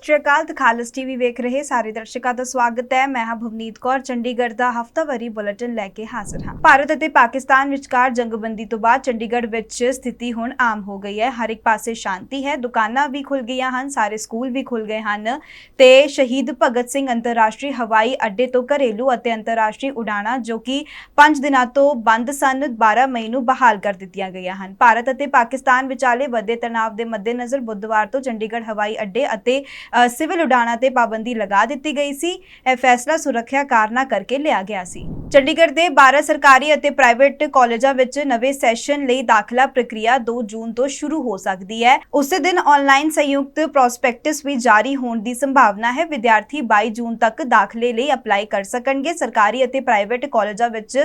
ਸਤਿ ਸ਼੍ਰੀ ਅਕਾਲ ਤੇ ਖਾਲਸ ਟੀਵੀ ਵੇਖ ਰਹੇ ਸਾਰੇ ਦਰਸ਼ਕਾਂ ਦਾ ਸਵਾਗਤ ਹੈ। ਮੈਂ ਹਾਂ ਭਵਨੀਤ ਕੌਰ, ਚੰਡੀਗੜ੍ਹ ਦਾ ਹਫਤਾਵਾਰੀ ਬੁਲੇਟਿਨ ਲੈ ਕੇ ਹਾਜ਼ਰ ਹਾਂ। ਭਾਰਤ ਅਤੇ ਪਾਕਿਸਤਾਨ ਵਿਚਕਾਰ ਜੰਗਬੰਦੀ ਤੋਂ ਬਾਅਦ ਚੰਡੀਗੜ੍ਹ ਵਿੱਚ ਸਥਿਤੀ ਹੁਣ ਆਮ ਹੋ ਗਈ ਹੈ। ਹਰ ਇੱਕ ਪਾਸੇ ਸ਼ਾਂਤੀ ਹੈ, ਦੁਕਾਨਾਂ ਵੀ ਖੁੱਲ ਗਈਆਂ ਹਨ, ਸਾਰੇ ਸਕੂਲ ਵੀ ਖੁੱਲ ਗਏ ਹਨ ਤੇ ਸ਼ਹੀਦ ਭਗਤ ਸਿੰਘ ਅੰਤਰਰਾਸ਼ਟਰੀ ਹਵਾਈ ਅੱਡੇ ਤੋਂ ਘਰੇਲੂ ਅਤੇ ਅੰਤਰਰਾਸ਼ਟਰੀ ਉਡਾਣਾਂ ਜੋ ਕਿ 5 ਦਿਨਾਂ ਤੋਂ ਬੰਦ ਸਨ 12 ਮਈ ਨੂੰ ਬਹਾਲ ਕਰ ਦਿੱਤੀਆਂ ਗਈਆਂ ਹਨ। ਭਾਰਤ ਅਤੇ ਪਾਕਿਸਤਾਨ ਵਿਚਾਲੇ ਵਧੇ ਤਣਾਅ ਦੇ ਮੱਦੇਨਜ਼ਰ ਬੁੱਧਵਾਰ ਤੋਂ ਚੰਡੀਗੜ੍ਹ ਹਵਾਈ ਅੱਡੇ ਅਤੇ ਸਿਵਲ ਉਡਾਣਾਂ ਤੇ ਪਾਬੰਦੀ ਲਗਾ ਦਿੱਤੀ ਗਈ ਸੀ। ਇਹ ਫੈਸਲਾ ਸੁਰੱਖਿਆ ਕਾਰਨਾਂ ਕਰਕੇ ਲਿਆ ਗਿਆ ਸੀ। ਚੰਡੀਗੜ੍ਹ ਦੇ 12 ਸਰਕਾਰੀ ਅਤੇ ਪ੍ਰਾਈਵੇਟ ਕਾਲਜਾਂ ਵਿੱਚ ਨਵੇਂ ਸੈਸ਼ਨ ਲਈ ਦਾਖਲਾ ਪ੍ਰਕਿਰਿਆ 2 ਜੂਨ ਤੋਂ ਸ਼ੁਰੂ ਹੋ ਸਕਦੀ ਹੈ। ਉਸੇ ਦਿਨ ਆਨਲਾਈਨ ਸੰਯੁਕਤ ਪ੍ਰੋਸਪੈਕਟਸ ਵੀ ਜਾਰੀ ਹੋਣ ਦੀ ਸੰਭਾਵਨਾ ਹੈ। ਵਿਦਿਆਰਥੀ 22 ਜੂਨ ਤੱਕ ਦਾਖਲੇ ਲਈ ਅਪਲਾਈ ਕਰ ਸਕਣਗੇ। ਸਰਕਾਰੀ ਅਤੇ ਪ੍ਰਾਈਵੇਟ ਕਾਲਜਾਂ ਵਿੱਚ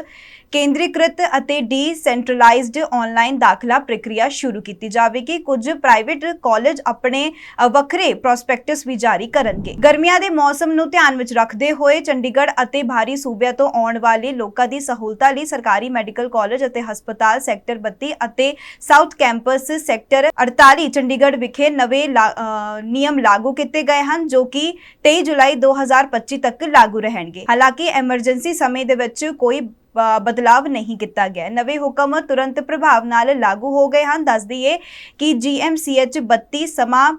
ਕੇਂਦਰੀਕ੍ਰਿਤ ਅਤੇ ਡੀਸੈਂਟਰਲਾਈਜ਼ਡ ਆਨਲਾਈਨ ਦਾਖਲਾ ਪ੍ਰਕਿਰਿਆ ਸ਼ੁਰੂ ਕੀਤੀ ਜਾਵੇਗੀ। ਕੁਝ ਪ੍ਰਾਈਵੇਟ ਕਾਲਜ ਆਪਣੇ ਵੱਖਰੇ ਪ੍ਰੋਸਪੈਕਟਸ ਵੀ ਜਾਰੀ ਕਰਨਗੇ। ਗਰਮੀਆਂ ਦੇ ਮੌਸਮ ਨੂੰ ਧਿਆਨ ਵਿੱਚ ਰੱਖਦੇ ਹੋਏ ਚੰਡੀਗੜ੍ਹ ਅਤੇ ਬਾਹਰੀ ਸੂਬਿਆਂ ਤੋਂ ਆਉਣ ਵਾਲੇ ਲੋਕਾਂ ਦੀ ਸਹੂਲਤਾਂ ਲਈ ਸਰਕਾਰੀ ਮੈਡੀਕਲ ਕਾਲਜ ਅਤੇ ਹਸਪਤਾਲ ਸੈਕਟਰ 32 ਅਤੇ ਸਾਊਥ ਕੈਂਪਸ ਸੈਕਟਰ 48 ਚੰਡੀਗੜ੍ਹ ਵਿਖੇ ਨਵੇਂ ਨਿਯਮ ਲਾਗੂ ਕੀਤੇ ਗਏ ਹਨ, ਜੋ ਕਿ 23 ਜੁਲਾਈ 2025 ਤੱਕ ਲਾਗੂ ਰਹਿਣਗੇ। ਹਾਲਾਂਕਿ ਐਮਰਜੈਂਸੀ ਸਮੇਂ ਦੇ ਵਿੱਚ ਕੋਈ ਬਦਲਾਵ ਨਹੀਂ ਕੀਤਾ ਗਿਆ। ਨਵੇਂ ਹੁਕਮ ਤੁਰੰਤ ਪ੍ਰਭਾਵ ਨਾਲ ਲਾਗੂ ਹੋ ਗਏ ਹਨ। ਦੱਸ ਦਈਏ ਕਿ ਜੀਐਮਸੀਐਚ 32 ਸਮਾਂ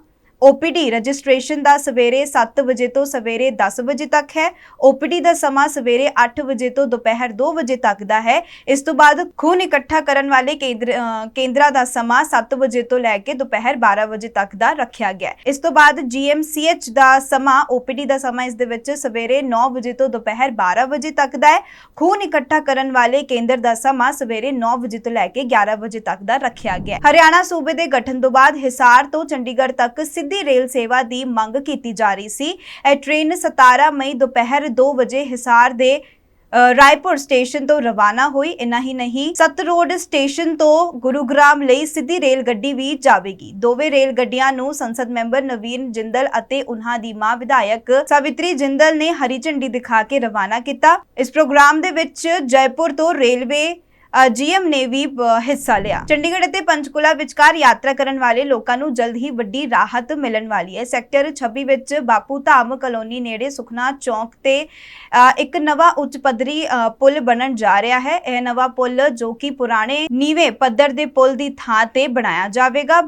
OPD ਰਜਿਸਟ੍ਰੇਸ਼ਨ ਦਾ ਸਵੇਰੇ 7 ਵਜੇ ਤੋਂ ਸਵੇਰੇ 10 ਵਜੇ ਤੱਕ ਹੈ। OPD ਦਾ ਸਮਾਂ ਸਵੇਰੇ 8 ਵਜੇ ਤੋਂ ਦੁਪਹਿਰ 2 ਵਜੇ ਤੱਕ ਦਾ ਹੈ। ਇਸ ਤੋਂ ਬਾਅਦ ਖੂਨ ਇਕੱਠਾ ਕਰਨ ਵਾਲੇ ਕੇਂਦਰ ਅ, ਦਾ ਸਮਾਂ 7 ਵਜੇ ਤੋਂ ਲੈ ਕੇ ਦੁਪਹਿਰ 12 ਵਜੇ ਤੱਕ ਦਾ ਰੱਖਿਆ ਗਿਆ ਇਸ ਤੋਂ ਬਾਅਦ GMCH ਦਾ ਸਮਾਂ OPD ਦਾ ਸਮਾਂ ਇਸ ਦੇ ਵਿੱਚ ਸਵੇਰੇ 9 ਵਜੇ ਤੋਂ ਦੁਪਹਿਰ 12 ਵਜੇ ਤੱਕ ਦਾ ਹੈ। ਖੂਨ ਇਕੱਠਾ ਕਰਨ ਵਾਲੇ ਕੇਂਦਰ ਦਾ ਸਮਾਂ ਸਵੇਰੇ 9 ਵਜੇ ਤੋਂ ਲੈ ਕੇ 11 ਵਜੇ ਤੱਕ ਦਾ ਰੱਖਿਆ ਗਿਆ ਹਰਿਆਣਾ ਸੂਬੇ ਦੇ ਗਠਨ ਤੋਂ ਬਾਅਦ ਹਿਸਾਰ ਤੋਂ ਚੰਡੀਗੜ੍ਹ ਤੱਕ ਸਿੱਧੀ ਰੇਲ ਸੇਵਾ ਦੀ ਮੰਗ ਕੀਤੀ ਜਾ ਰਹੀ ਸੀ। ਇਹ ਟ੍ਰੇਨ 17 ਮਈ ਦੁਪਹਿਰ 2 ਵਜੇ ਹਿਸਾਰ ਦੇ ਰਾਏਪੁਰ ਸਟੇਸ਼ਨ ਤੋਂ ਰਵਾਨਾ ਹੋਈ। ਇਨਾ ਹੀ ਨਹੀਂ ਸਤਰੋਡ ਸਟੇਸ਼ਨ ਤੋਂ ਗੁਰੂਗ੍ਰਾਮ ਲਈ ਸਿੱਧੀ ਰੇਲ ਗੱਡੀ ਵੀ ਜਾਵੇਗੀ। ਦੋਵੇਂ ਰੇਲ ਗੱਡੀਆਂ ਨੂੰ ਸੰਸਦ ਮੈਂਬਰ ਨਵੀਨ ਜਿੰਦਲ ਅਤੇ ਉਨ੍ਹਾਂ ਦੀ ਮਾਂ ਵਿਧਾਇਕ ਸਾਵਿਤਰੀ ਜਿੰਦਲ ਨੇ ਹਰੀ ਝੰਡੀ ਦਿਖਾ ਕੇ ਰਵਾਨਾ ਕੀਤਾ। ਇਸ ਪ੍ਰੋਗਰਾਮ ਦੇ ਵਿੱਚ ਜੈਪੁਰ ਤੋਂ ਰੇਲਵੇ ਜੀਐਮ ਨੇ ਵੀ ਹਿੱਸਾ ਲਿਆ। ਚੰਡੀਗੜ੍ਹ ਅਤੇ ਪੰਚਕੁਲਾ ਵਿਚਕਾਰ ਯਾਤਰਾ ਕਰਨ ਵਾਲੇ ਲੋਕਾਂ ਨੂੰ ਜਲਦ ਹੀ ਵੱਡੀ ਰਾਹਤ ਮਿਲਣ ਵਾਲੀ ਹੈ। ਸੈਕਟਰ 26 ਵਿੱਚ ਬਾਪੂ ਧਾਮ ਕਲੋਨੀ ਨੇੜੇ ਸੁਖਨਾ ਚੌਂਕ ਤੇ ਇੱਕ ਨਵਾਂ ਉੱਚ ਪੱਧਰੀ ਪੁਲ ਬਣਨ ਜਾ ਰਿਹਾ ਹੈ। ਇਹ ਨਵਾਂ ਪੁਲ ਜੋ ਕਿ ਪੁਰਾਣੇ ਨੀਵੇਂ ਪੱਧਰ ਦੇ ਪੁਲ ਦੀ ਥਾਂ ਤੇ ਬਣਾਇਆ ਜਾਵੇਗਾ।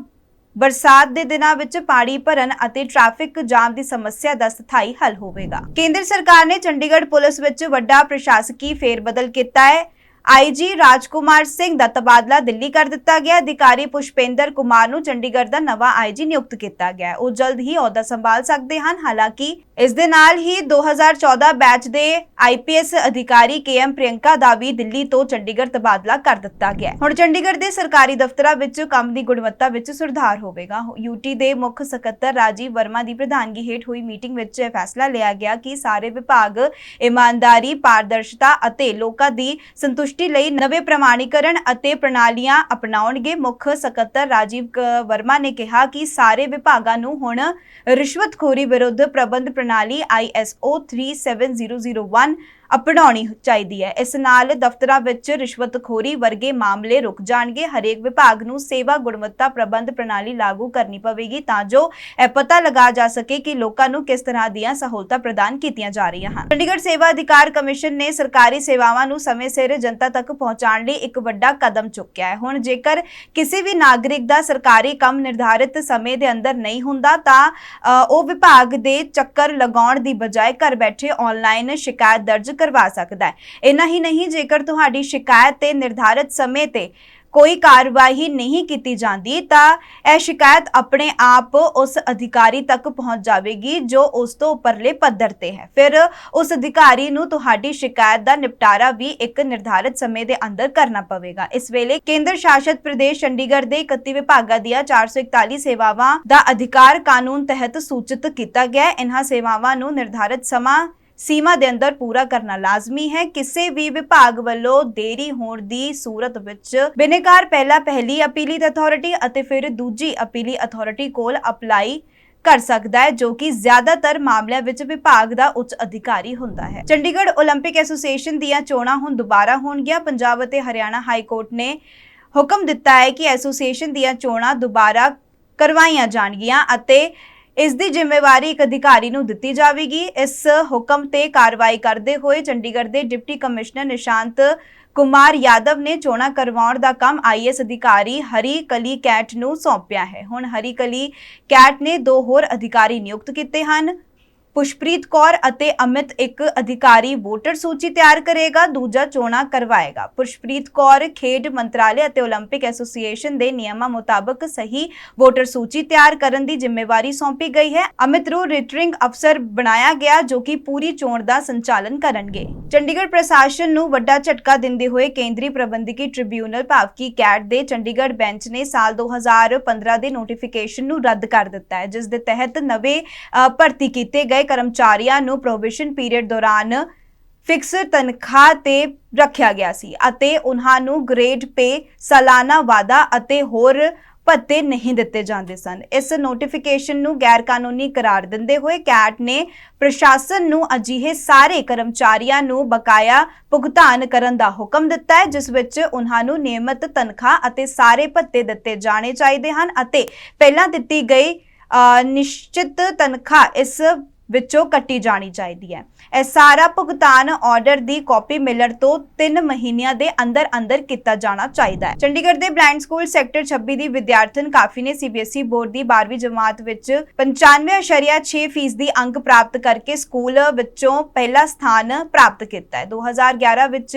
ਬਰਸਾਤ ਦੇ ਦਿਨਾਂ ਵਿੱਚ ਪਾਣੀ ਭਰਨ ਅਤੇ ਟ੍ਰੈਫਿਕ ਜਾਮ ਦੀ ਸਮੱਸਿਆ ਦਾ ਸਥਾਈ ਹੱਲ ਹੋਵੇਗਾ। ਕੇਂਦਰ ਸਰਕਾਰ ਨੇ ਚੰਡੀਗੜ੍ਹ ਪੁਲਿਸ ਵਿੱਚ ਵੱਡਾ ਪ੍ਰਸ਼ਾਸਕੀ ਫੇਰਬਦਲ ਕੀਤਾ ਹੈ। ਆਈਜੀ ਰਾਜਕੁਮਾਰ ਸਿੰਘ ਦਾ ਤਬਾਦਲਾ ਦਿੱਲੀ ਕਰ ਦਿੱਤਾ ਗਿਆ। ਅਧਿਕਾਰੀ ਪੁਸ਼ਪੇਂਦਰ ਕੁਮਾਰ ਨੂੰ ਚੰਡੀਗੜ੍ਹ ਦਾ ਨਵਾਂ ਆਈਜੀ ਨਿਯੁਕਤ ਕੀਤਾ ਗਿਆ। ਉਹ ਜਲਦ ਹੀ ਅਹੁਦਾ ਸੰਭਾਲ ਸਕਦੇ ਹਨ। ਹਾਲਾਂਕਿ ਇਸ ਦੇ ਨਾਲ ਹੀ 2014 ਬੈਚ ਦੇ ਆਈਪੀਐਸ ਅਧਿਕਾਰੀ ਕੇਐਮ ਪ੍ਰਿਯੰਕਾ ਦਾ ਵੀ ਦਿੱਲੀ ਤੋਂ ਚੰਡੀਗੜ੍ਹ ਤਬਾਦਲਾ ਕਰ ਦਿੱਤਾ ਗਿਆ ਹੁਣ ਚੰਡੀਗੜ੍ਹ ਦੇ ਸਰਕਾਰੀ ਦਫ਼ਤਰਾਂ ਵਿੱਚ ਕੰਮ ਦੀ ਗੁਣਵੱਤਾ ਵਿੱਚ ਸੁਧਾਰ ਹੋਵੇਗਾ। ਯੂਟੀ ਦੇ ਮੁੱਖ ਸਕੱਤਰ ਰਾਜੀਵ ਵਰਮਾ ਦੀ ਪ੍ਰਧਾਨਗੀ ਹੇਠ ਹੋਈ ਮੀਟਿੰਗ ਵਿੱਚ ਇਹ ਫੈਸਲਾ ਲਿਆ ਗਿਆ ਕਿ ਸਾਰੇ ਵਿਭਾਗ ਇਮਾਨਦਾਰੀ, ਪਾਰਦਰਸ਼ਤਾ ਅਤੇ ਲੋਕਾਂ ਦੀ ਸੰਤੁਸ਼ਟੀ ਲਈ ਨਵੇਂ ਪ੍ਰਮਾਣੀਕਰਨ ਅਤੇ ਪ੍ਰਣਾਲੀਆਂ ਅਪਣਾਉਣਗੇ। ਮੁੱਖ ਸਕੱਤਰ ਰਾਜੀਵ ਵਰਮਾ ਨੇ ਕਿਹਾ ਕਿ ਸਾਰੇ ਵਿਭਾਗਾਂ ਨੂੰ ਹੁਣ ਰਿਸ਼ਵਤਖੋਰੀ ਵਿਰੁੱਧ ਪ੍ਰਬੰਧ Pranali ISO 37001 ਅਪਣਾਉਣੀ ਚਾਹੀਦੀ ਹੈ। ਇਸ ਨਾਲ ਦਫ਼ਤਰਾਂ ਵਿੱਚ ਰਿਸ਼ਵਤਖੋਰੀ ਵਰਗੇ ਮਾਮਲੇ ਰੁਕ ਜਾਣਗੇ। ਹਰੇਕ ਵਿਭਾਗ ਨੂੰ ਸੇਵਾ ਗੁਣਵੱਤਾ ਪ੍ਰਬੰਧ ਪ੍ਰਣਾਲੀ ਲਾਗੂ ਕਰਨੀ ਪਵੇਗੀ ਤਾਂ ਜੋ ਇਹ ਪਤਾ ਲਗਾ ਜਾ ਸਕੇ ਕਿ ਲੋਕਾਂ ਨੂੰ ਕਿਸ ਤਰ੍ਹਾਂ ਦੀਆਂ ਸਹੂਲਤਾਂ ਪ੍ਰਦਾਨ ਕੀਤੀਆਂ ਜਾ ਰਹੀਆਂ ਹਨ। ਚੰਡੀਗੜ੍ਹ ਸੇਵਾ ਅਧਿਕਾਰ ਕਮਿਸ਼ਨ ਨੇ ਸਰਕਾਰੀ ਸੇਵਾਵਾਂ ਨੂੰ ਸਮੇਂ ਸਿਰ ਜਨਤਾ ਤੱਕ ਪਹੁੰਚਾਉਣ ਲਈ ਇੱਕ ਵੱਡਾ ਕਦਮ ਚੁੱਕਿਆ ਹੈ। ਹੁਣ ਜੇਕਰ ਕਿਸੇ ਵੀ ਨਾਗਰਿਕ ਦਾ ਸਰਕਾਰੀ ਕੰਮ ਨਿਰਧਾਰਿਤ ਸਮੇਂ ਦੇ ਅੰਦਰ ਨਹੀਂ ਹੁੰਦਾ ਤਾਂ ਉਹ ਵਿਭਾਗ ਦੇ ਚੱਕਰ ਲਗਾਉਣ ਦੀ ਬਜਾਏ ਘਰ ਬੈਠੇ ਆਨਲਾਈਨ ਸ਼ਿਕਾਇਤ ਦਰਜ ਕਰਵਾ ਸਕਦਾ ਹੈ। ਇਨਾ ਹੀ ਨਹੀਂ, ਜੇਕਰ ਤੁਹਾਡੀ ਸ਼ਿਕਾਇਤ ਤੇ ਨਿਰਧਾਰਿਤ ਸਮੇਂ ਤੇ ਕੋਈ ਕਾਰਵਾਈ ਨਹੀਂ ਕੀਤੀ ਜਾਂਦੀ, ਤਾਂ ਇਹ ਸ਼ਿਕਾਇਤ ਆਪਣੇ ਆਪ ਉਸ ਅਧਿਕਾਰੀ ਤੱਕ ਪਹੁੰਚ ਜਾਵੇਗੀ ਜੋ ਉਸ ਤੋਂ ਉੱਪਰਲੇ ਪੱਧਰ ਤੇ ਹੈ। ਫਿਰ ਉਸ ਅਧਿਕਾਰੀ ਨੂੰ ਤੁਹਾਡੀ ਸ਼ਿਕਾਇਤ ਦਾ ਨਿਪਟਾਰਾ ਵੀ ਇੱਕ ਨਿਰਧਾਰਿਤ ਸਮੇਂ ਦੇ ਅੰਦਰ ਕਰਨਾ ਪਵੇਗਾ। ਇਸ ਵੇਲੇ ਕੇਂਦਰ ਸ਼ਾਸਿਤ ਪ੍ਰਦੇਸ਼ ਚੰਡੀਗੜ੍ਹ ਦੇ 31 ਵਿਭਾਗਾਂ ਦੀਆਂ 441 ਸੇਵਾਵਾਂ ਦਾ ਅਧਿਕਾਰ ਕਾਨੂੰਨ ਤਹਿਤ ਸੂਚਿਤ ਕੀਤਾ ਗਿਆ ਹੈ। ਇਹਨਾਂ ਸੇਵਾਵਾਂ ਨੂੰ ਨਿਰਧਾਰਿਤ ਸਮਾਂ ਸੀਮਾ ਦੇ ਅੰਦਰ ਪੂਰਾ ਕਰਨਾ ਲਾਜ਼ਮੀ ਹੈ। ਕਿਸੇ ਵੀ ਵਿਭਾਗ ਵੱਲੋਂ ਦੇਰੀ ਹੋਣ ਦੀ ਸੂਰਤ ਵਿੱਚ ਬਿਨੇਕਾਰ ਪਹਿਲਾ ਪਹਿਲੀ ਅਪੀਲੀ ਅਥਾਰਟੀ ਅਤੇ ਫਿਰ ਦੂਜੀ ਅਪੀਲੀ ਅਥਾਰਟੀ ਕੋਲ ਅਪਲਾਈ ਕਰ ਸਕਦਾ ਹੈ, ਜੋ ਕਿ ਜ਼ਿਆਦਾਤਰ ਮਾਮਲਿਆਂ ਵਿੱਚ ਵਿਭਾਗ ਦਾ ਉੱਚ ਅਧਿਕਾਰੀ ਹੁੰਦਾ ਹੈ। ਚੰਡੀਗੜ੍ਹ ਓਲੰਪਿਕ ਐਸੋਸੀਏਸ਼ਨ ਦੀਆਂ ਚੋਣਾਂ ਹੁਣ ਦੁਬਾਰਾ ਹੋਣਗੀਆਂ। ਪੰਜਾਬ ਅਤੇ ਹਰਿਆਣਾ ਹਾਈ ਕੋਰਟ ਨੇ ਹੁਕਮ ਦਿੱਤਾ ਹੈ ਕਿ ਐਸੋਸੀਏਸ਼ਨ ਦੀਆਂ ਚੋਣਾਂ ਦੁਬਾਰਾ ਕਰਵਾਈਆਂ ਜਾਣਗੀਆਂ ਅਤੇ ਇਸ ਦੀ ਜ਼ਿੰਮੇਵਾਰੀ ਇੱਕ ਅਧਿਕਾਰੀ ਨੂੰ ਦਿੱਤੀ ਜਾਵੇਗੀ। ਇਸ ਹੁਕਮ ਤੇ ਕਾਰਵਾਈ ਕਰਦੇ ਹੋਏ ਚੰਡੀਗੜ੍ਹ ਦੇ ਡਿਪਟੀ ਕਮਿਸ਼ਨਰ ਨਿਸ਼ਾਂਤ ਕੁਮਾਰ ਯਾਦਵ ਨੇ ਚੋਣਾਂ ਕਰਵਾਉਣ ਦਾ ਕੰਮ ਆਈਐਸ ਅਧਿਕਾਰੀ ਹਰੀ ਕਲੀ ਕੈਟ ਨੂੰ ਸੌਂਪਿਆ ਹੈ। ਹੁਣ ਹਰੀ ਕਲੀ ਕੈਟ ਨੇ ਦੋ ਹੋਰ ਅਧਿਕਾਰੀ ਨਿਯੁਕਤ ਕੀਤੇ ਹਨ। ਪੁਸ਼ਪ੍ਰੀਤ ਕੌਰ ਅਤੇ ਅਮਿਤ ਇੱਕ ਅਧਿਕਾਰੀ ਵੋਟਰ ਸੂਚੀ ਤਿਆਰ ਕਰੇਗਾ ਦੂਜਾ ਚੋਣਾਂ ਕਰਵਾਏਗਾ ਪੁਸ਼ਪ੍ਰੀਤ ਕੌਰ ਖੇਡ ਮੰਤਰਾਲੇ ਅਤੇ 올림픽 ਐਸੋਸੀਏਸ਼ਨ ਦੇ ਨਿਯਮਾਂ ਮੁਤਾਬਕ ਸਹੀ ਵੋਟਰ ਸੂਚੀ ਤਿਆਰ ਕਰਨ ਦੀ ਜ਼ਿੰਮੇਵਾਰੀ ਸੌਂਪੀ ਗਈ ਹੈ ਅਮਿਤ ਨੂੰ ਰਿਟਰਿੰਗ ਅਫਸਰ ਬਣਾਇਆ ਗਿਆ ਜੋ ਕਿ ਪੂਰੀ ਚੋਣ ਦਾ ਸੰਚਾਲਨ ਕਰਨਗੇ ਚੰਡੀਗੜ੍ਹ ਪ੍ਰਸ਼ਾਸਨ ਨੂੰ ਵੱਡਾ ਝਟਕਾ ਦਿੰਦੇ ਹੋਏ ਕੇਂਦਰੀ ਪ੍ਰਬੰਧਕੀ ਟ੍ਰਿਬਿਊਨਲ ਭਾਵਕੀ ਕੈਟ ਦੇ ਚੰਡੀਗੜ੍ਹ ਬੈਂਚ ਨੇ ਸਾਲ 2015 ਦੇ ਨੋਟੀਫਿਕੇਸ਼ਨ ਨੂੰ ਰੱਦ ਕਰ ਦਿੱਤਾ ਹੈ ਜਿਸ ਦੇ ਤਹਿਤ ਨਵੇਂ ਅ, ਭਰਤੀ ਕੀਤੇ ਗਏ ਕਰਮਚਾਰੀਆਂ ਨੂੰ ਪ੍ਰੋਬੇਸ਼ਨ ਪੀਰੀਅਡ ਦੌਰਾਨ ਫਿਕਸ ਤਨਖਾਹ ਤੇ ਰੱਖਿਆ ਗਿਆ ਸੀ ਅਤੇ ਉਹਨਾਂ ਨੂੰ ਗ੍ਰੇਡ ਪੇ ਸਾਲਾਨਾ ਵਾਧਾ ਅਤੇ ਹੋਰ ਭੱਤੇ ਨਹੀਂ ਦਿੱਤੇ ਜਾਂਦੇ ਸਨ। ਇਸ ਨੋਟੀਫਿਕੇਸ਼ਨ ਨੂੰ ਗੈਰ ਕਾਨੂੰਨੀ ਕਰਾਰ ਦਿੰਦੇ ਹੋਏ ਕੈਟ ਨੇ ਪ੍ਰਸ਼ਾਸਨ ਨੂੰ ਅਜਿਹੇ ਸਾਰੇ ਕਰਮਚਾਰੀਆਂ ਨੂੰ ਬਕਾਇਆ ਭੁਗਤਾਨ ਕਰਨ ਦਾ ਹੁਕਮ ਦਿੱਤਾ ਹੈ, ਜਿਸ ਵਿੱਚ ਉਹਨਾਂ ਨੂੰ ਨਿਯਮਤ ਤਨਖਾਹ ਅਤੇ ਸਾਰੇ ਭੱਤੇ ਦਿੱਤੇ ਜਾਣੇ ਚਾਹੀਦੇ ਹਨ ਅਤੇ ਪਹਿਲਾਂ ਦਿੱਤੀ ਗਈ ਨਿਸ਼ਚਿਤ ਤਨਖਾਹ ਇਸ ਵਿੱਚੋਂ ਕੱਟੀ ਜਾਣੀ ਚਾਹੀਦੀ ਹੈ। ਇਹ ਸਾਰਾ ਭੁਗਤਾਨ ਆਰਡਰ ਦੀ ਕਾਪੀ ਮਿਲਣ ਤੋਂ 3 ਮਹੀਨਿਆਂ ਦੇ ਅੰਦਰ ਅੰਦਰ ਕੀਤਾ ਜਾਣਾ ਚਾਹੀਦਾ ਹੈ। ਚੰਡੀਗੜ੍ਹ ਦੇ ਬਲਾਈਂਡ ਸਕੂਲ ਸੈਕਟਰ 26 ਦੀ ਵਿਦਿਆਰਥਣ ਕਾਫੀ ਨੇ ਸੀਬੀਐਸਈ ਬੋਰਡ ਦੀ 12ਵੀਂ ਜਮਾਤ ਵਿੱਚ 95.6% ਫੀਸਦੀ ਅੰਕ ਪ੍ਰਾਪਤ ਕਰਕੇ ਸਕੂਲ ਵਿੱਚੋਂ ਪਹਿਲਾ ਸਥਾਨ ਪ੍ਰਾਪਤ ਕੀਤਾ ਹੈ। 2011 ਵਿੱਚ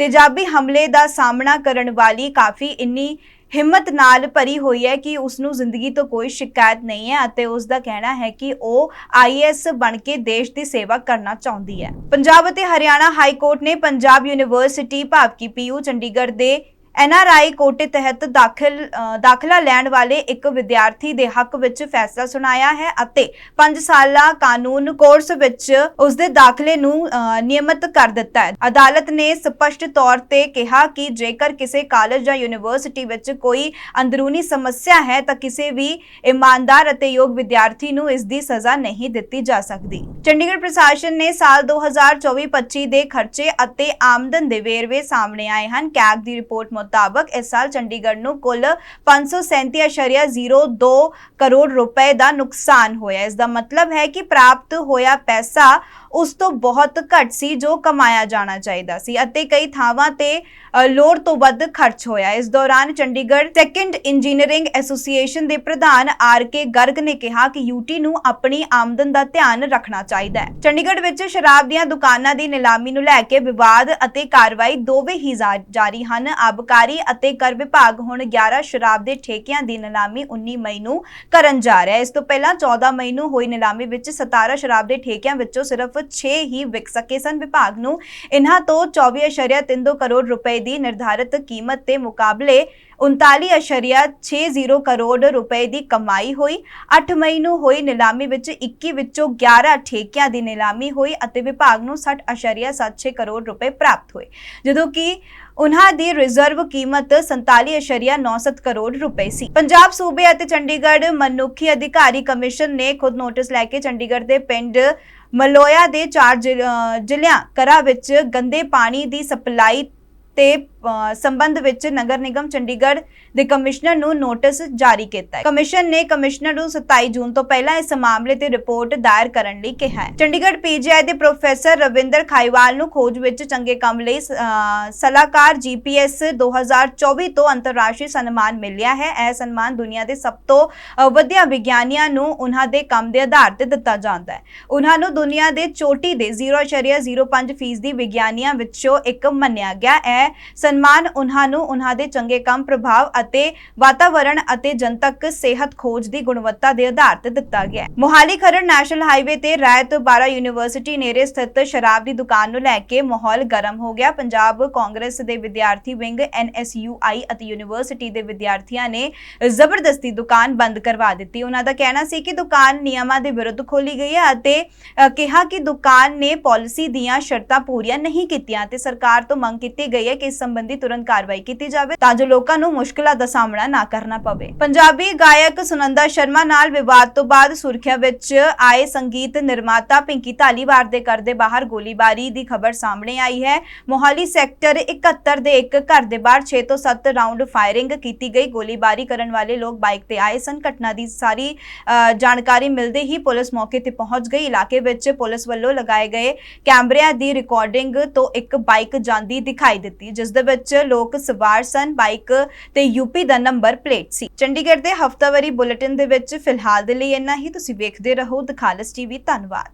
ਤੇਜ਼ਾਬੀ ਹਮਲੇ ਦਾ ਸਾਹਮਣਾ ਕਰਨ ਵਾਲੀ ਕਾਫੀ ਇੰਨੀ ਹਿੰਮਤ ਨਾਲ ਭਰੀ ਹੋਈ ਹੈ ਕਿ ਉਸ ਨੂੰ ਜ਼ਿੰਦਗੀ ਤੋਂ ਕੋਈ ਸ਼ਿਕਾਇਤ ਨਹੀਂ ਹੈ ਅਤੇ ਉਸ ਦਾ ਕਹਿਣਾ ਹੈ ਕਿ ਉਹ ਆਈਐਸ ਬਣ ਕੇ ਦੇਸ਼ ਦੀ ਸੇਵਾ ਕਰਨਾ ਚਾਹੁੰਦੀ ਹੈ। ਪੰਜਾਬ ਅਤੇ ਹਰਿਆਣਾ ਹਾਈ ਕੋਰਟ ਨੇ ਪੰਜਾਬ ਯੂਨੀਵਰਸਿਟੀ ਭਾਵ ਭਾਵਕੀ ਪੀਯੂ ਚੰਡੀਗੜ੍ਹ ਦੇ ਐਨਆਰਆਈ ਕੋਟੇ ਤਹਿਤ ਦਾਖਲ ਦਾਖਲਾ ਲੈਣ ਵਾਲੇ ਇੱਕ ਵਿਦਿਆਰਥੀ ਦੇ ਹੱਕ ਵਿੱਚ ਫੈਸਲਾ ਸੁਣਾਇਆ ਹੈ ਅਤੇ 5 ਸਾਲਾ ਕਾਨੂੰਨ ਕੋਰਸ ਵਿੱਚ ਉਸ ਦੇ ਦਾਖਲੇ ਨੂੰ ਅ, ਕਰ ਦਿੱਤਾ ਹੈ। ਅਦਾਲਤ ਨੇ ਸਪਸ਼ਟ ਤੌਰ ਤੇ ਕਿਹਾ ਕਿ ਜੇਕਰ ਕਿਸੇ ਕਾਲਜ ਜਾਂ ਯੂਨੀਵਰਸਿਟੀ ਵਿੱਚ ਕੋਈ ਅੰਦਰੂਨੀ ਸਮੱਸਿਆ ਹੈ ਤਾਂ ਕਿਸੇ ਵੀ ਇਮਾਨਦਾਰ ਅਤੇ ਯੋਗ ਵਿਦਿਆਰਥੀ ਨੂੰ ਇਸ ਦੀ ਸਜ਼ਾ ਨਹੀਂ ਦਿੱਤੀ ਜਾ ਸਕਦੀ। ਚੰਡੀਗੜ੍ਹ ਪ੍ਰਸ਼ਾਸਨ ਨੇ ਸਾਲ 2024-25 ਦੇ ਖਰਚੇ ਅਤੇ ਆਮਦਨ ਦੇ ਵੇਰਵੇ ਸਾਹਮਣੇ ਆਏ ਹਨ। ਕੈਗ ਦੀ ਰਿਪੋਰਟ ਮੁਤਾਬਕ ਇਸ ਸਾਲ ਚੰਡੀਗੜ੍ਹ ਨੂੰ ਕੁੱਲ 537.02 ਕਰੋੜ ਰੁਪਏ ਦਾ ਨੁਕਸਾਨ ਹੋਇਆ ਇਸ ਦਾ ਮਤਲਬ ਹੈ ਕਿ ਪ੍ਰਾਪਤ ਹੋਇਆ ਪੈਸਾ ਉਸ ਤੋਂ ਬਹੁਤ ਘੱਟ ਸੀ ਜੋ ਕਮਾਇਆ ਜਾਣਾ ਚਾਹੀਦਾ ਸੀ ਅਤੇ ਕਈ ਥਾਵਾਂ ਤੇ ਲੋੜ ਤੋਂ ਵੱਧ ਖਰਚ ਹੋਇਆ। ਇਸ ਦੌਰਾਨ ਚੰਡੀਗੜ੍ਹ ਸੈਕੰਡ ਇੰਜੀਨੀਅਰਿੰਗ ਐਸੋਸੀਏਸ਼ਨ ਦੇ ਪ੍ਰਧਾਨ ਆਰ ਕੇ ਗਰਗ ਨੇ ਕਿਹਾ ਕਿ ਯੂਟੀ ਨੂੰ ਆਪਣੀ ਆਮਦਨ ਦਾ ਧਿਆਨ ਰੱਖਣਾ ਚਾਹੀਦਾ ਹੈ। ਚੰਡੀਗੜ੍ਹ ਵਿੱਚ ਸ਼ਰਾਬ ਦੀਆਂ ਦੁਕਾਨਾਂ ਦੀ ਨਿਲਾਮੀ ਨੂੰ ਲੈ ਕੇ ਵਿਵਾਦ ਅਤੇ ਕਾਰਵਾਈ ਦੋਵੇਂ ਹੀ ਜਾਰੀ ਹਨ। ਆਬਕਾਰੀ ਅਤੇ ਕਰ ਵਿਭਾਗ ਹੁਣ 11 ਸ਼ਰਾਬ ਦੇ ਠੇਕਿਆਂ ਦੀ ਨਿਲਾਮੀ 19 ਮਈ ਨੂੰ ਕਰਨ ਜਾ ਰਿਹਾ ਹੈ। ਇਸ ਤੋਂ ਪਹਿਲਾਂ 14 ਮਈ ਨੂੰ ਹੋਈ ਨਿਲਾਮੀ ਵਿੱਚ 17 ਸ਼ਰਾਬ ਦੇ ਠੇਕਿਆਂ ਵਿੱਚੋਂ ਸਿਰਫ 6 ਹੀ ਵਿਕ ਸਕੇ ਸਨ। ਵਿਭਾਗ ਨੂੰ ਇਹਨਾਂ ਤੋਂ 24.32 ਕਰੋੜ ਰੁਪਏ ਦੀ ਨਿਰਧਾਰਿਤ ਕੀਮਤ ਦੇ ਮੁਕਾਬਲੇ 39.60 ਕਰੋੜ ਰੁਪਏ ਦੀ ਕਮਾਈ ਹੋਈ। 8 ਮਈ ਨੂੰ ਹੋਈ ਨਿਲਾਮੀ ਵਿੱਚ 21 ਵਿੱਚੋਂ 11 ਠੇਕਿਆਂ ਦੀ ਨਿਲਾਮੀ ਹੋਈ ਅਤੇ ਵਿਭਾਗ ਨੂੰ 60.76 ਕਰੋੜ ਰੁਪਏ ਪ੍ਰਾਪਤ ਹੋਏ। ਜਦੋਂ ਕਿ ਉਨ੍ਹਾਂ ਦੀ ਰਿਜ਼ਰਵ ਕੀਮਤ 47.97 ਕਰੋੜ ਰੁਪਏ ਸੀ। ਪੰਜਾਬ ਸੂਬੇ ਅਤੇ ਚੰਡੀਗੜ੍ਹ ਮਨੁੱਖੀ ਅਧਿਕਾਰੀ ਕਮਿਸ਼ਨ ਨੇ ਖੁਦ ਨੋਟਿਸ ਲੈ ਕੇ ਚੰਡੀਗੜ੍ਹ ਦੇ ਪਿੰਡ ਮਲੋਇਆ ਦੇ ਚਾਰ ਜ਼ਿਲ- ਜ਼ਿਲ੍ਹਿਆਂ ਕਰਾ ਵਿੱਚ ਗੰਦੇ ਪਾਣੀ ਦੀ ਸਪਲਾਈ ਤੇ ਸੰਬੰਧ ਵਿੱਚ ਨਗਰ ਨਿਗਮ ਚੰਡੀਗੜ੍ਹ ਦੇ ਕਮਿਸ਼ਨਰ ਨੂੰ ਨੋਟਿਸ ਜਾਰੀ ਕੀਤਾ ਹੈ। ਕਮਿਸ਼ਨ ਨੇ ਕਮਿਸ਼ਨਰ ਨੂੰ 27 ਜੂਨ ਤੋਂ ਪਹਿਲਾਂ ਇਸ ਮਾਮਲੇ ਤੇ ਰਿਪੋਰਟ ਦਾਇਰ ਕਰਨ ਲਈ ਕਿਹਾ ਹੈ। ਚੰਡੀਗੜ੍ਹ ਪੀਜੀਆਈ ਦੇ ਪ੍ਰੋਫੈਸਰ ਰਵਿੰਦਰ ਖਾਈਵਾਲ ਨੂੰ ਖੋਜ ਵਿੱਚ ਚੰਗੇ ਕੰਮ ਲਈ ਸਲਾਹਕਾਰ ਜੀਪੀਐਸ 2024 ਤੋਂ ਅੰਤਰਰਾਸ਼ਟਰੀ ਸਨਮਾਨ ਮਿਲਿਆ ਹੈ। ਇਹ ਸਨਮਾਨ ਦੁਨੀਆ ਦੇ ਸਭ ਤੋਂ ਵਧੀਆ ਵਿਗਿਆਨੀਆਂ ਨੂੰ ਉਹਨਾਂ ਦੇ ਕੰਮ ਦੇ ਆਧਾਰ ਤੇ ਦਿੱਤਾ ਜਾਂਦਾ ਹੈ। ਉਹਨਾਂ ਨੂੰ ਦੁਨੀਆ ਦੇ ਚੋਟੀ ਦੇ 0.05% ਫੀਸਦੀ ਵਿਗਿਆਨੀਆਂ ਵਿੱਚੋਂ ਇੱਕ ਮੰਨਿਆ ਗਿਆ। ਹੈ ਸਨਮਾਨ ਉਹਨਾਂ ਨੂੰ ਉਹਨਾਂ ਦੇ ਚੰਗੇ ਕੰਮ, ਪ੍ਰਭਾਵ ਅਤੇ ਵਾਤਾਵਰਣ ਅਤੇ ਜਨਤਕ ਸਿਹਤ ਖੋਜ ਦੀ ਗੁਣਵੱਤਾ ਦੇ ਆਧਾਰ ਤੇ ਦਿੱਤਾ ਗਿਆ ਹੈ। ਮੋਹਾਲੀ ਖਰੜ ਨੈਸ਼ਨਲ ਹਾਈਵੇ ਤੇ ਰਾਇਤ ਬਾਰਾ ਯੂਨੀਵਰਸਿਟੀ ਨੇੜੇ ਸਥਿਤ ਸ਼ਰਾਬ ਦੀ ਦੁਕਾਨ ਨੂੰ ਲੈ ਕੇ ਮਾਹੌਲ ਗਰਮ ਹੋ ਗਿਆ। ਪੰਜਾਬ ਕਾਂਗਰਸ ਦੇ ਵਿਦਿਆਰਥੀ ਵਿੰਗ ਐਨਐਸਯੂਆਈ ਅਤੇ ਯੂਨੀਵਰਸਿਟੀ ਦੇ ਵਿਦਿਆਰਥੀਆਂ ਨੇ ਜ਼ਬਰਦਸਤੀ ਦੁਕਾਨ ਬੰਦ ਕਰਵਾ ਦਿੱਤੀ। ਉਹਨਾਂ ਦਾ ਕਹਿਣਾ ਸੀ ਕਿ ਦੁਕਾਨ ਨਿਯਮਾਂ ਦੇ ਵਿਰੁੱਧ ਖੋਲੀ ਗਈ ਹੈ ਅਤੇ ਕਿਹਾ ਕਿ ਦੁਕਾਨ ਨੇ ਪਾਲਿਸੀ ਦੀਆਂ ਸ਼ਰਤਾਂ ਪੂਰੀਆਂ ਨਹੀਂ ਕੀਤੀਆਂ ਤੇ ਸਰਕਾਰ ਤੋਂ ਮੰਗ ਕੀਤੀ ਗਈ ਹੈ ਕਿ ਇਸ ਸੰਬੰਧੀ ਸੰਬੰਧੀ ਤੁਰੰਤ ਕਾਰਵਾਈ ਕੀਤੀ ਜਾਵੇ ਤਾਂ ਜੋ ਲੋਕਾਂ ਨੂੰ ਮੁਸ਼ਕਲਾਂ ਦਾ ਸਾਹਮਣਾ ਨਾ ਕਰਨਾ ਪਵੇ। ਪੰਜਾਬੀ ਗਾਇਕ ਸੁਨੰਦਾ ਸ਼ਰਮਾ ਨਾਲ ਵਿਵਾਦ ਤੋਂ ਬਾਅਦ ਸੁਰਖੀਆਂ ਵਿੱਚ ਆਏ ਸੰਗੀਤ ਨਿਰਮਾਤਾ ਪਿੰਕੀ ਧਾਲੀਵਾਰ ਦੇ ਘਰ ਦੇ ਬਾਹਰ ਗੋਲੀਬਾਰੀ ਦੀ ਖਬਰ ਸਾਹਮਣੇ ਆਈ ਹੈ। ਮੋਹਾਲੀ ਸੈਕਟਰ 71 ਦੇ ਇੱਕ ਘਰ ਦੇ ਬਾਹਰ 6 ਤੋਂ 7 ਰਾਉਂਡ ਫਾਇਰਿੰਗ ਕੀਤੀ ਗਈ। ਗੋਲੀਬਾਰੀ ਕਰਨ ਵਾਲੇ ਲੋਕ ਬਾਈਕ ਤੇ ਆਏ ਸਨ। ਘਟਨਾ ਦੀ ਸਾਰੀ ਅ, ਜਾਣਕਾਰੀ ਮਿਲਦੇ ਹੀ ਪੁਲਿਸ ਮੌਕੇ ਤੇ ਪਹੁੰਚ ਗਈ। ਇਲਾਕੇ ਵਿੱਚ ਪੁਲਿਸ ਵੱਲੋਂ ਲਗਾਏ ਗਏ ਕੈਮਰਿਆਂ ਦੀ ਰਿਕਾਰਡਿੰਗ ਤੋਂ ਇੱਕ ਬਾਈਕ ਜਾਂਦੀ ਦਿਖਾਈ ਦਿੱਤੀ ਜਿਸ ਦੇ ਵਿੱਚ ਲੋਕ ਸਵਾਰ ਸਨ, ਬਾਈਕ ਤੇ ਯੂਪੀ ਦਾ ਨੰਬਰ ਪਲੇਟ ਸੀ। ਚੰਡੀਗੜ੍ਹ ਦੇ ਹਫਤਾਵਾਰੀ ਬੁਲੇਟਿਨ ਦੇ ਵਿੱਚ ਫਿਲਹਾਲ ਦੇ ਲਈ ਇੰਨਾ ਹੀ। ਤੁਸੀਂ ਵੇਖਦੇ ਰਹੋ ਦਖਾਲਸ ਟੀਵੀ, ਧੰਨਵਾਦ।